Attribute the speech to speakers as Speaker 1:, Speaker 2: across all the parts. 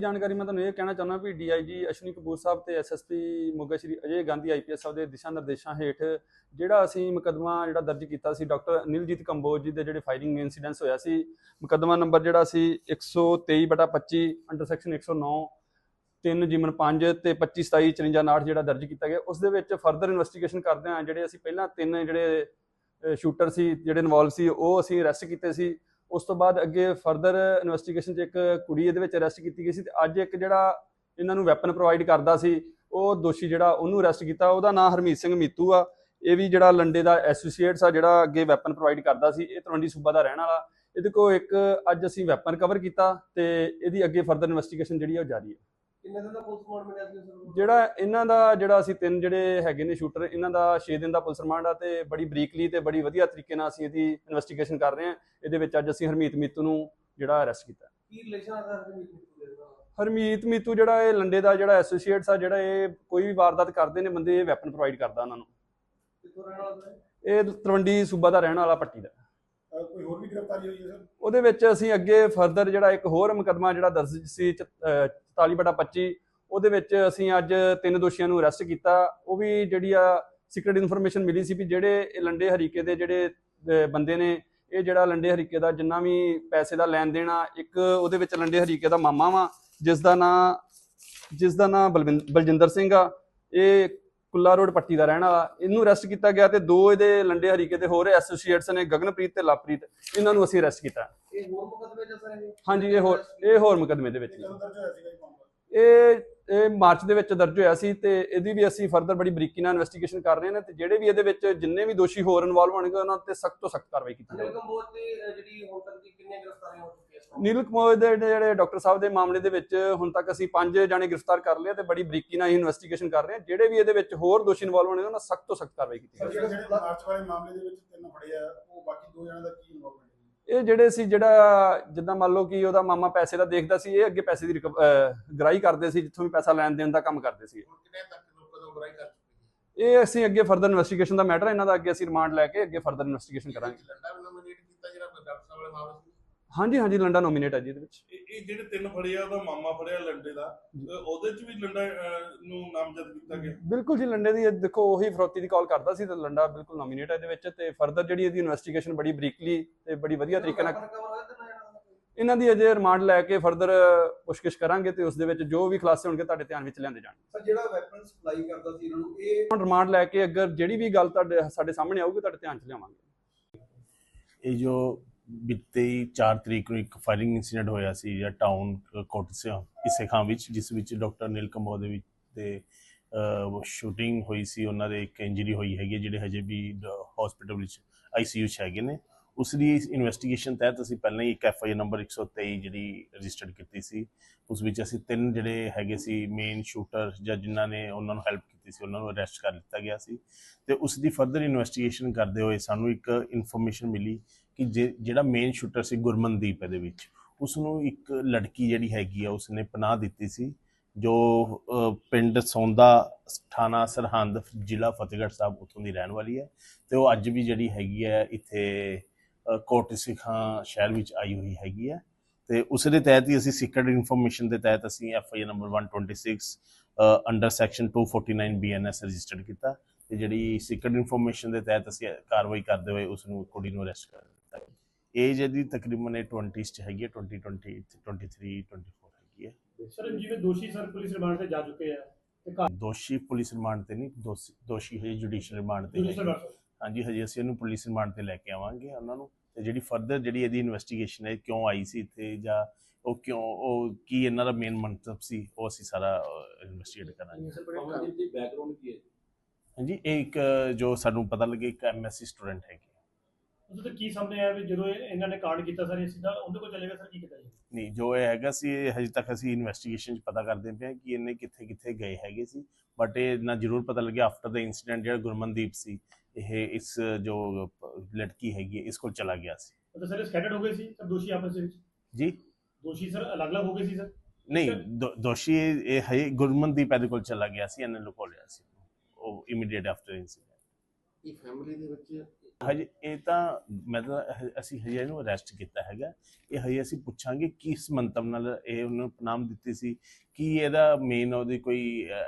Speaker 1: ਜਾਣਕਾਰੀ ਮੈਂ ਤੁਹਾਨੂੰ ਇਹ ਕਹਿਣਾ ਚਾਹੁੰਦਾ ਵੀ ਡੀਆਈਜੀ ਅਸ਼ਵਨੀ ਕਪੂਰ ਸਾਹਿਬ ਤੇ ਐਸਐਸਪੀ ਮੋਗਾ ਸ਼੍ਰੀ ਅਜੇ ਗਾਂਧੀ ਆਈਪੀਐਸ ਸਾਹਿਬ ਦੇ ਦਿਸ਼ਾ ਨਿਰਦੇਸ਼ਾਂ ਹੇਠ ਜਿਹੜਾ ਅਸੀਂ ਮੁਕੱਦਮਾ ਜਿਹੜਾ ਦਰਜ ਕੀਤਾ ਸੀ ਡਾਕਟਰ ਅਨਿਲਜੀਤ ਕੰਬੋਜ ਜੀ ਦੇ ਜਿਹੜੇ ਫਾਇਰਿੰਗ ਇਨਸੀਡੈਂਟਸ ਹੋਇਆ ਸੀ, ਮੁਕੱਦਮਾ ਨੰਬਰ ਜਿਹੜਾ ਸੀ 123/25 ਅੰਡਰ ਸੈਕਸ਼ਨ 109 3 ਜਿਮਨ 5 ਤੇ 25 27 54 59 ਜਿਹੜਾ ਦਰਜ ਕੀਤਾ ਗਿਆ। ਉਸ ਦੇ ਵਿੱਚ ਫਰਦਰ ਇਨਵੈਸਟੀਗੇਸ਼ਨ ਕਰਦੇ ਹਾਂ, ਜਿਹੜੇ ਅਸੀਂ ਪਹਿਲਾਂ ਤਿੰਨ ਜਿਹੜੇ ਸ਼ੂਟਰ ਸੀ, ਜਿਹੜੇ ਇਨਵੋਲਵ ਸੀ, ਉਹ ਅਸੀਂ ਅਰੈਸਟ ਕੀਤੇ ਸੀ। ਉਸ ਤੋਂ ਬਾਅਦ ਅੱਗੇ ਫਰਦਰ ਇਨਵੈਸਟੀਗੇਸ਼ਨ 'ਚ ਇੱਕ ਕੁੜੀ ਇਹਦੇ ਵਿੱਚ ਅਰੈਸਟ ਕੀਤੀ ਗਈ ਸੀ ਤੇ ਅੱਜ ਇੱਕ ਜਿਹੜਾ ਇਹਨਾਂ ਨੂੰ ਵੈਪਨ ਪ੍ਰੋਵਾਈਡ ਕਰਦਾ ਸੀ, ਉਹ ਦੋਸ਼ੀ ਜਿਹੜਾ ਉਹਨੂੰ ਅਰੈਸਟ ਕੀਤਾ। ਉਹਦਾ ਨਾਮ ਹਰਮੀਤ ਸਿੰਘ ਮੀਤੂ ਆ। ਇਹ ਵੀ ਜਿਹੜਾ ਲੰਡੇ ਦਾ ਐਸੋਸੀਏਟਸ ਆ, ਜਿਹੜਾ ਅੱਗੇ ਵੈਪਨ ਪ੍ਰੋਵਾਈਡ ਕਰਦਾ ਸੀ, ਇਹ ਤਲਵੰਡੀ ਸੂਬਾ ਦਾ ਰਹਿਣ ਵਾਲਾ। ਇਹਦੇ ਕੋਲ ਇੱਕ ਅੱਜ ਅਸੀਂ ਵੈਪਨ ਕਵਰ ਕੀਤਾ ਤੇ ਇਹਦੀ ਅੱਗੇ ਫਰਦਰ ਇਨਵੈਸਟੀਗੇਸ਼ਨ ਜਿਹੜੀ ਆ ਉਹ ਜਾਰੀ ਹੈ
Speaker 2: ਕਿੰਨੇ ਦਿਨ ਦਾ ਪੁਲਿਸ ਰਿਮਾਂਡ ਮਿਲਿਆ ਸੀ ਸਰ
Speaker 1: ਜਿਹੜਾ ਇਹਨਾਂ ਦਾ ਜਿਹੜਾ ਅਸੀਂ ਤਿੰਨ ਜਿਹੜੇ ਹੈਗੇ ਨੇ ਸ਼ੂਟਰ ਇਹਨਾਂ ਦਾ 6 ਦਿਨ ਦਾ ਪੁਲਿਸ ਰਿਮਾਂਡ ਆ ਤੇ ਬੜੀ ਬਰੀਕਲੀ ਤੇ ਬੜੀ ਵਧੀਆ ਤਰੀਕੇ ਨਾਲ ਅਸੀਂ ਇਹਦੀ ਇਨਵੈਸਟੀਗੇਸ਼ਨ ਕਰ ਰਹੇ ਹਾਂ। ਇਹਦੇ ਵਿੱਚ ਅੱਜ ਅਸੀਂ ਹਰਮੀਤ ਮੀਤੂ ਨੂੰ ਜਿਹੜਾ ਅਰੈਸਟ ਕੀਤਾ।
Speaker 2: ਕੀ ਰਿਲੇਸ਼ਨ ਆ ਸਰ ਮੀਟ ਮਿੱਤੂ ਦੇ ਨਾਲ?
Speaker 1: ਹਰਮੀਤ ਮੀਤੂ ਜਿਹੜਾ ਇਹ ਲੰਡੇ ਦਾ ਜਿਹੜਾ ਐਸੋਸੀਏਟਸ ਆ ਜਿਹੜਾ ਇਹ ਕੋਈ ਵੀ ਵਾਰਦਾਤ ਕਰਦੇ ਨੇ ਬੰਦੇ ਇਹ ਵੈਪਨ ਪ੍ਰੋਵਾਈਡ ਕਰਦਾ ਉਹਨਾਂ ਨੂੰ।
Speaker 2: ਕਿੱਥੋਂ ਰਹਿਣ ਵਾਲਾ ਸਰ
Speaker 1: ਇਹ ਤਲਵੰਡੀ ਸੂਬਾ ਦਾ ਰਹਿਣ ਵਾਲਾ ਪੱਟੀ ਦਾ।
Speaker 3: ਅਹ ਕੋਈ ਹੋਰ ਵੀ ਗ੍ਰਿਫਤਾਰੀ ਹੋਈ ਹੈ ਸਰ?
Speaker 1: ਉਹਦੇ ਵਿੱਚ ਅਸੀਂ ਅੱਗੇ ਫਰਦਰ ਜਿਹੜਾ ਇੱਕ ਹੋਰ ਮੁਕੱਦਮਾ ਜਿਹੜਾ ਦਰਜ ਸੀ 44/25 ਉਹਦੇ ਵਿੱਚ ਅਸੀਂ ਅੱਜ ਤਿੰਨ ਦੋਸ਼ੀਆਂ ਨੂੰ ਅਰੈਸਟ ਕੀਤਾ। ਉਹ ਵੀ ਜਿਹੜੀ ਆ ਸੀਕ੍ਰੀਟ ਇਨਫੋਰਮੇਸ਼ਨ ਮਿਲੀ ਸੀ ਵੀ ਜਿਹੜੇ ਇਹ ਲੰਡੇ ਹਰੀਕੇ ਦੇ ਜਿਹੜੇ ਬੰਦੇ ਨੇ ਇਹ ਜਿਹੜਾ ਲੰਡੇ ਹਰੀਕੇ ਦਾ ਜਿੰਨਾ ਵੀ ਪੈਸੇ ਦਾ ਲੈਣ ਦੇਣ ਇੱਕ ਉਹਦੇ ਵਿੱਚ ਲੰਡੇ ਹਰੀਕੇ ਦਾ ਮਾਮਾ ਵਾ ਜਿਸ ਦਾ ਨਾਂ ਜਿਸ ਦਾ ਨਾਂ ਬਲਜਿੰਦਰ ਸਿੰਘ ਆ। ਇਹ ਕੁੱਲਾ ਰੋਡ ਪੱਟੀ ਦਾ ਰਹਿਣ ਵਾਲਾ। ਇਹਨੂੰ ਅਰੈਸਟ ਕੀਤਾ ਗਿਆ ਤੇ ਦੋ ਇਹਦੇ ਲੰਡੇ ਹਰੀਕੇ ਦੇ ਹੋਰ ਐਸੋਸੀਏਟਸ ਨੇ ਗਗਨਪ੍ਰੀਤ ਤੇ ਲਵਪ੍ਰੀਤ ਇਹਨਾਂ ਨੂੰ ਅਸੀਂ ਅਰੈਸਟ ਕੀਤਾ।
Speaker 2: ਇਹ ਹੋਰ ਮੁਕਦਮੇ ਚ ਸਰ ਇਹ
Speaker 1: ਹਾਂਜੀ ਇਹ ਹੋਰ ਇਹ ਹੋਰ ਮੁਕੱਦਮੇ ਦੇ ਵਿੱਚ
Speaker 3: ਇਹ ਇਹ
Speaker 1: ਮਾਰਚ ਦੇ ਵਿੱਚ ਦਰਜ ਹੋਇਆ ਸੀ ਤੇ ਇਹਦੀ ਵੀ ਅਸੀਂ ਫਰਦਰ ਬੜੀ ਬਰੀਕੀ ਨਾਲ ਇਨਵੈਸਟੀਗੇਸ਼ਨ ਕਰ ਰਹੇ ਨੇ ਤੇ ਜਿਹੜੇ ਵੀ ਇਹਦੇ ਵਿੱਚ ਜਿੰਨੇ ਵੀ ਦੋਸ਼ੀ ਹੋਰ ਇਨਵੋਲਵ ਹੋਣਗੇ, ਉਹਨਾਂ ਤੇ ਸਖਤ ਤੋਂ ਸਖਤ ਕਾਰਵਾਈ ਕੀਤੀ ਜਾਵੇਗੀ
Speaker 2: ਕੰਬੋਜ ਦੀ ਜਿਹੜੀ ਹੁਣ ਤੱਕ ਦੀ ਕਿੰਨੀਆਂ ਗ੍ਰਿਫਤਾਰੀਆਂ ਹੋ ਚੁੱਕੀਆਂ ਸਰ
Speaker 1: ਨੀਲ ਕੁਮਾਰ ਦੇ ਜਿਹੜੇ ਡਾਕਟਰ ਸਾਹਿਬ ਦੇ ਮਾਮਲੇ ਦੇ ਵਿੱਚ ਹੁਣ ਤੱਕ ਅਸੀਂ ਪੰਜ ਜਾਣੇ ਗ੍ਰਿਫਤਾਰ ਕਰ ਲਏ ਤੇ ਬੜੀ ਬਰੀਕੀ ਨਾਲ ਇਨਵੈਸਟੀਗੇਸ਼ਨ ਕਰ ਰਹੇ ਹਾਂ। ਜਿਹੜੇ ਵੀ ਇਹਦੇ ਵਿੱਚ ਹੋਰ ਦੋਸ਼ੀ ਇਨਵੋਲਵ ਹੋਣਗੇ, ਉਹਨਾਂ ਸਖਤ ਤੋਂ ਸਖਤ ਕਾਰਵਾਈ ਕੀਤੀ ਜਾਵੇਗੀ
Speaker 3: ਜਿਹੜੇ ਮਾਰਚ ਵਾਲੇ ਮਾਮਲੇ ਦੇ ਵਿੱਚ ਤਿੰਨ ਫੜੇ ਆ, ਉਹ ਬਾਕੀ ਦੋ ਜਣਾਂ ਦਾ ਕੀ ਇਨਵੋਲਵਮੈਂਟ
Speaker 1: ਇਹ ਜਿਹੜੇ ਸੀ ਜਿਹੜਾ ਜਿੱਦਾਂ ਮੰਨ ਲਓ ਕਿ ਉਹਦਾ ਮਾਮਾ ਪੈਸੇ ਦਾ ਦੇਖਦਾ ਸੀ ਇਹ ਅੱਗੇ ਪੈਸੇ ਦੀ ਗ੍ਰਾਹੀ ਕਰਦੇ ਸੀ ਜਿੱਥੋਂ ਵੀ ਪੈਸਾ ਲੈਣ ਦੇਣ ਦਾ ਕੰਮ ਕਰਦੇ ਸੀ। ਇਹ ਅਸੀਂ ਅੱਗੇ ਫਰਦਰ ਇਨਵੈਸਟੀਗੇਸ਼ਨ ਦਾ ਮੈਟਰ ਇਹਨਾਂ ਦਾ ਅੱਗੇ ਅਸੀਂ ਰਿਮਾਂਡ ਲੈ ਕੇ ਅੱਗੇ ਫਰਦਰ ਇਨਵੈਸਟੀਗੇਸ਼ਨ ਕਰਾਂਗੇ। ਹਾਂਜੀ ਹਾਂਜੀ ਲੰਡਾ ਨੋਮੀਨੇਟ ਹੈ ਜੀ ਇਹਦੇ ਵਿੱਚ।
Speaker 4: ਇਹ ਇਹ ਜਿਹੜੇ ਤਿੰਨ ਫੜੇ ਆ ਉਹਦਾ ਮਾਮਾ ਫੜਿਆ ਲੰਡੇ ਦਾ ਉਹਦੇ ਚ ਵੀ ਲੰਡਾ ਅਹ, ਨੂੰ ਨਾਮਜ਼ਦ ਕੀਤਾ ਗਿਆ?
Speaker 1: ਬਿਲਕੁਲ ਜੀ ਲੰਡੇ ਦੀ ਇਹ ਦੇਖੋ ਉਹੀ ਫਰੋਤੀ ਦੀ ਕਾਲ ਕਰਦਾ ਸੀ ਤੇ ਲੰਡਾ ਬਿਲਕੁਲ ਨੋਮੀਨੇਟ ਹੈ ਇਹਦੇ ਵਿੱਚ ਤੇ ਫਰਦਰ ਜਿਹੜੀ ਇਹਦੀ ਇਨਵੈਸਟੀਗੇਸ਼ਨ ਬੜੀ ਬਰੀਕਲੀ ਤੇ ਬੜੀ ਵਧੀਆ ਤਰੀਕੇ ਨਾਲ
Speaker 2: ਇਹਨਾਂ ਦਾ
Speaker 1: ਅਜੇ ਰਿਮਾਂਡ ਲੈ ਕੇ ਫਰਦਰ ਪੁੱਛਗਿੱਛ ਕਰਾਂਗੇ ਤੇ ਉਸ ਦੇ ਵਿੱਚ ਜੋ ਵੀ ਖੁਲਾਸੇ ਹੋਣਗੇ ਤੁਹਾਡੇ ਧਿਆਨ ਵਿੱਚ ਲਿਆਂਦੇ ਜਾਣਗੇ।
Speaker 5: ਸਰ ਜਿਹੜਾ ਵੈਪਨ ਸਪਲਾਈ ਕਰਦਾ ਸੀ ਇਹਨਾਂ ਨੂੰ ਇਹ
Speaker 1: ਹੁਣ ਰਿਮਾਂਡ ਲੈ ਕੇ ਅਗਰ ਜਿਹੜੀ ਵੀ ਗੱਲ ਤੁਹਾਡੇ ਸਾਡੇ ਸਾਹਮਣੇ ਆਊਗੀ ਤੁਹਾਡੇ ਧਿਆਨ 'ਚ ਲਿਆਵਾਂਗੇ।
Speaker 6: ਇਹ ਜੋ ਬੀਤੇ 4 ਤਰੀਕ ਨੂੰ ਇੱਕ ਫਾਇਰਿੰਗ ਇਨਸੀਡੈਂਟ ਹੋਇਆ ਸੀ ਜਾਂ ਟਾਊਨ ਕੋਟਸਿਆ ਇਸੇ ਖਾਂ ਵਿੱਚ, ਜਿਸ ਵਿੱਚ ਡਾਕਟਰ ਨੀਲ ਕੰਬੋਜ ਦੇ ਵਿੱਚ ਤੇ ਸ਼ੂਟਿੰਗ ਹੋਈ ਸੀ। ਉਹਨਾਂ ਦੇ ਇੱਕ ਇੰਜਰੀ ਹੋਈ ਹੈਗੀ ਜਿਹੜੇ ਹਜੇ ਵੀ ਹਸਪੀਟਲ ਵਿੱਚ ਆਈਸੀਯੂ 'ਚ ਹੈਗੇ ਨੇ। ਉਸ ਦੀ ਇਨਵੈਸਟੀਗੇਸ਼ਨ ਤਹਿਤ ਅਸੀਂ ਪਹਿਲਾਂ ਹੀ ਇੱਕ ਐਫ ਆਈ ਨੰਬਰ 123 ਜਿਹੜੀ ਰਜਿਸਟਰਡ ਕੀਤੀ ਸੀ। ਉਸ ਵਿੱਚ ਅਸੀਂ ਤਿੰਨ ਜਿਹੜੇ ਹੈਗੇ ਸੀ ਮੇਨ ਸ਼ੂਟਰ ਜਾਂ ਜਿਨ੍ਹਾਂ ਨੇ ਉਹਨਾਂ ਨੂੰ ਹੈਲਪ ਕੀਤੀ ਸੀ, ਉਹਨਾਂ ਨੂੰ ਅਰੈਸਟ ਕਰ ਲਿੱਤਾ ਗਿਆ ਸੀ। ਤੇ ਉਸ ਦੀ ਫਰਦਰ ਇਨਵੈਸਟੀਗੇਸ਼ਨ ਕਰਦੇ ਹੋਏ ਸਾਨੂੰ ਇੱਕ ਇਨਫੋਰਮੇਸ਼ਨ ਮਿਲੀ ਕਿ ਜੇ- ਜਿਹੜਾ ਮੇਨ ਸ਼ੂਟਰ ਸੀ ਗੁਰਮਨਦੀਪ ਇਹਦੇ ਵਿੱਚ ਉਸ ਨੂੰ ਇੱਕ ਲੜਕੀ ਜਿਹੜੀ ਹੈਗੀ ਆ ਉਸਨੇ ਪਨਾਹ ਦਿੱਤੀ ਸੀ ਜੋ ਪਿੰਡ ਸੌਂਦਾ ਥਾਣਾ ਸਰਹੰਦ ਜ਼ਿਲ੍ਹਾ ਫਤਿਹਗੜ੍ਹ ਸਾਹਿਬ ਉੱਥੋਂ ਦੀ ਰਹਿਣ ਵਾਲੀ ਹੈ ਤੇ ਉਹ ਅੱਜ ਵੀ ਜਿਹੜੀ ਹੈਗੀ ਹੈ ਇੱਥੇ ਅਹ, ਕੋਟ ਸਿੱਖਾਂ ਸ਼ਹਿਰ ਵਿੱਚ ਆਈ ਹੋਈ ਹੈਗੀ ਹੈ ਤੇ ਉਸ ਦੇ ਤਹਿਤ ਹੀ ਅਸੀਂ ਸੀਕ੍ਰੀਟ ਇਨਫੋਰਮੇਸ਼ਨ ਦੇ ਤਹਿਤ ਅਸੀਂ F I number 126 under section 249 BNS registered ਕੀਤਾ ਤੇ ਜਿਹੜੀ ਸੀਕ੍ਰੀਟ ਇਨਫੋਰਮੇਸ਼ਨ ਦੇ ਤਹਿਤ ਅਸੀਂ ਕਾਰਵਾਈ ਕਰਦੇ ਹੋਏ ਉਸ ਨੂੰ ਕੁੜੀ ਨੂੰ ਅਰੈਸਟ ਕਰ ਏਜ ਇਹਦੀ ਤਕਰੀਬਨ ਇਹ 20s ਚ ਹੈਗੀ ਹੈ 20 20 23 24 ਹੈਗੀ ਹੈ।
Speaker 7: ਸਰ ਜਿਵੇਂ ਦੋਸ਼ੀ ਸਰ ਪੁਲਿਸ ਰਿਮਾਂਡ ਤੇ ਜਾ ਚੁੱਕੇ ਆ ਤੇ ਘਰ
Speaker 6: ਦੋਸ਼ੀ ਪੁਲਿਸ ਰਿਮਾਂਡ ਤੇ ਨਹੀਂ ਦੋਸ਼ੀ ਦੋਸ਼ੀ ਹਜੇ ਜੁਡੀਸ਼ੀਅਲ ਰਿਮਾਂਡ ਤੇ ਹਾਂਜੀ ਹਜੇ ਅਸੀਂ ਇਹਨੂੰ ਪੁਲਿਸ ਰਿਮਾਂਡ ਤੇ ਲੈ ਕੇ ਆਵਾਂਗੇ ਉਹਨਾਂ ਨੂੰ। ਤੇ ਜਿਹੜੀ ਫਰਦਰ ਜਿਹੜੀ ਇਹਦੀ ਇਨਵੈਸਟੀਗੇਸ਼ਨ ਹੈ ਕਿਉਂ ਆਈ ਸੀ ਇੱਥੇ ਜਾਂ ਉਹ ਕਿਉਂ ਉਹ ਕੀ ਇਹਨਾਂ ਦਾ ਮੇਨ ਮੰਤਵ ਸੀ ਉਹ ਅਸੀਂ ਸਾਰਾ ਇਨਵੈਸਟੀਗੇਟ ਕਰਾਂਗੇ।
Speaker 2: ਅਮਨਦੀਪ ਦੀ ਬੈਕਗ੍ਰਾਉਂਡ ਕੀ ਹੈ
Speaker 6: ਹਾਂਜੀ ਇਹ ਇੱਕ ਜੋ ਸਾਨੂੰ ਪਤਾ ਲੱਗੇ ਇੱਕ ਐਮਐਸਸੀ ਸਟੂਡੈਂਟ ਹੈਗੀ
Speaker 7: ਉਸ ਤੇ ਕੀ ਸਾਹਮਣੇ ਆਇਆ ਵੀ ਜਦੋਂ ਇਹ- ਇਹਨਾਂ ਨੇ ਕਾਂਡ ਕੀਤਾ ਸਰ ਇਹ ਸਿੱਧਾ ਉਹਦੇ ਕੋਲ ਚਲੇ ਸਰ ਕੀ ਕੀਤਾ ਜੀ?
Speaker 6: ਨਹੀਂ ਜੋ ਇਹ ਹੈਗਾ ਸੀ ਇਹ ਹਜੇ ਤੱਕ ਅਸੀਂ ਇਨਵੈਸਟੀਗੇਸ਼ਨ ਚ ਪਤਾ ਕਰਦੇ ਪਏ ਹਾਂ ਕਿ ਇਹਨੇ ਕਿੱਥੇ ਕਿੱਥੇ ਗਏ ਹੈਗੇ ਸੀ ਬਟ ਇਹ ਨਾ ਜ਼ਰੂਰ ਪਤਾ ਲੱਗਿਆ ਆਫਟਰ ਦਾ ਇਨਸੀਡੈਂਟ ਜਿਹੜਾ ਗੁਰਮਨਦੀਪ ਸੀ ਇਹ ਇਸ ਜੋ ਲੜਕੀ ਹੈਗੀ ਹੈ ਇਸ ਕੋਲ ਚਲਾ ਗਿਆ ਸੀ।
Speaker 7: ਉਹ ਸਰ ਸਕੈਟਰਡ ਹੋ ਗਏ ਸੀ ਸਰ ਦੋਸ਼ੀ ਆਪਸ ਦੇ ਵਿੱਚ?
Speaker 6: ਜੀ?
Speaker 7: ਦੋਸ਼ੀ ਸਰ ਅਲੱਗ-ਅਲੱਗ ਹੋ ਗਏ ਸੀ ਸਰ?
Speaker 6: ਨਹੀਂ ਦੋ- ਦੋਸ਼ੀ ਇਹ ਇਹ ਹੈ ਗੁਰਮਨਦੀਪ ਇਹਦੇ ਕੋਲ ਚਲਾ ਗਿਆ ਸੀ ਇਹਨੇ ਲੁਕੋ ਲਿਆ ਸੀ। ਉਹ ਇਮੀਡੀਏਟ ਆਫਟਰ ਇਨਸੀਡੈਂਟ
Speaker 2: ਇਹ ਫੈਮਿਲੀ ਦੇ ਵਿੱਚ
Speaker 6: ਹਜੇ ਇਹ ਤਾਂ ਮਤਲਬ ਹ- ਅਸੀਂ ਹਜੇ ਇਹਨੂੰ ਅਰੈਸਟ ਕੀਤਾ ਹੈਗਾ। ਇਹ ਹਜੇ ਅਸੀਂ ਪੁੱਛਾਂਗੇ ਕਿਸ ਮੰਤਵ ਨਾਲ ਇਹ ਉਹਨੂੰ ਨਾਮ ਦਿੱਤੀ ਸੀ ਕੀ ਇਹਦਾ ਮੇਨ ਉਹਦੀ ਕੋਈ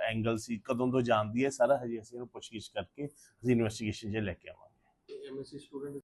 Speaker 6: ਐਂਗਲ ਸੀ ਕਦੋਂ ਤੋਂ ਜਾਣਦੀ ਹੈ ਸਾਰਾ ਹਜੇ ਅਸੀਂ ਇਹਨੂੰ ਪੁੱਛਗਿੱਛ ਕਰਕੇ ਅਸੀਂ ਇਨਵੈਸਟੀਗੇਸ਼ਨ 'ਚ ਲੈ ਕੇ ਆਵਾਂਗੇ।
Speaker 2: MSc student